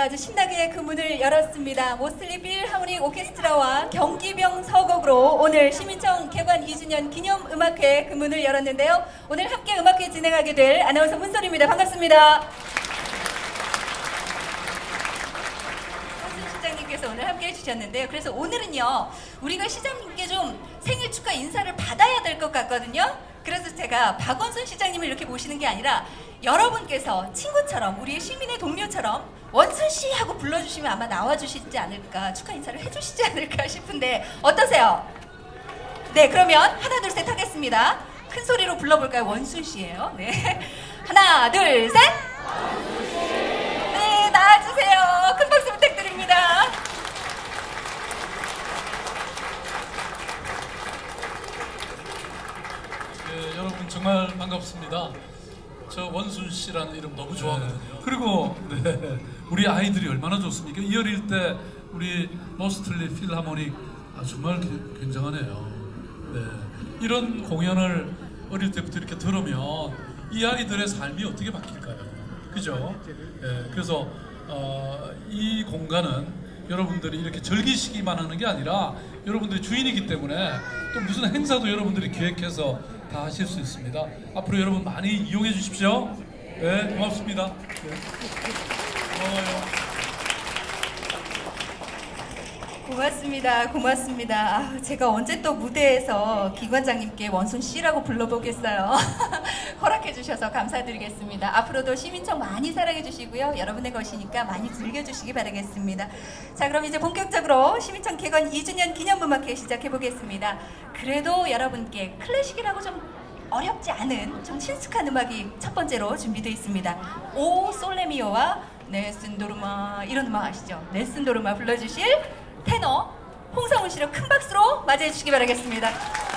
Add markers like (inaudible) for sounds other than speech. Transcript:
안녕하십니까. 아주 신나게 그 문을 열었습니다. 모슬리 필하모닉 오케스트라와 경기병 서곡으로 오늘 시민청 개관 2주년 기념 음악회 그 문을 열었는데요. 오늘 함께 음악회 진행하게 될 아나운서 문솔입니다. 반갑습니다. 시장님께서 오늘 함께 해주셨는데요. 그래서 오늘은요, 우리가 시장님께 좀 생일 축하 인사를 받아야 될 것 같거든요. 그래서 제가 박원순 시장님을 이렇게 모시는 게 아니라 여러분께서 친구처럼 우리 시민의 동료처럼 원순 씨 하고 불러주시면 아마 나와주시지 않을까 축하 인사를 해주시지 않을까 싶은데 어떠세요? 네, 그러면 하나 둘 셋 하겠습니다. 큰 소리로 불러볼까요? 원순 씨예요. 네, (laughs) 하나 둘 셋. 네, 나와주세요. 큰 박수 부탁드립니다. 예, 여러분 정말 반갑습니다. 저 원순 씨라는 이름 너무 좋아하거든요. 그리고 네, 우리 아이들이 얼마나 좋습니까? 이 어릴 때 우리 노스틀리 필하모닉 아, 정말 기- 굉장하네요. 네, 이런 공연을 어릴 때부터 이렇게 들으면 이 아이들의 삶이 어떻게 바뀔까요? 그죠? 네, 그래서 어, 이 공간은 여러분들이 이렇게 즐기시기만 하는 게 아니라 여러분들이 주인이기 때문에 또 무슨 행사도 여러분들이 기획해서 다 하실 수 있습니다. 앞으로 여러분 많이 이용해 주십시오. 네, 고맙습니다. 네. 고마워요. 고맙습니다. 고맙습니다. 아, 제가 언제 또 무대에서 기관장님께 원순 씨라고 불러보겠어요. (laughs) 허락해 주셔서 감사드리겠습니다. 앞으로도 시민청 많이 사랑해 주시고요. 여러분의 것이니까 많이 즐겨 주시기 바라겠습니다. 자, 그럼 이제 본격적으로 시민청 개관 2주년 기념 음악회 시작해 보겠습니다. 그래도 여러분께 클래식이라고 좀 어렵지 않은 좀 친숙한 음악이 첫 번째로 준비되어 있습니다. 오 솔레미오와 네슨도르마 이런 음악 아시죠? 네슨도르마 불러주실 테너 홍성훈 씨를 큰 박수로 맞이해 주시기 바라겠습니다.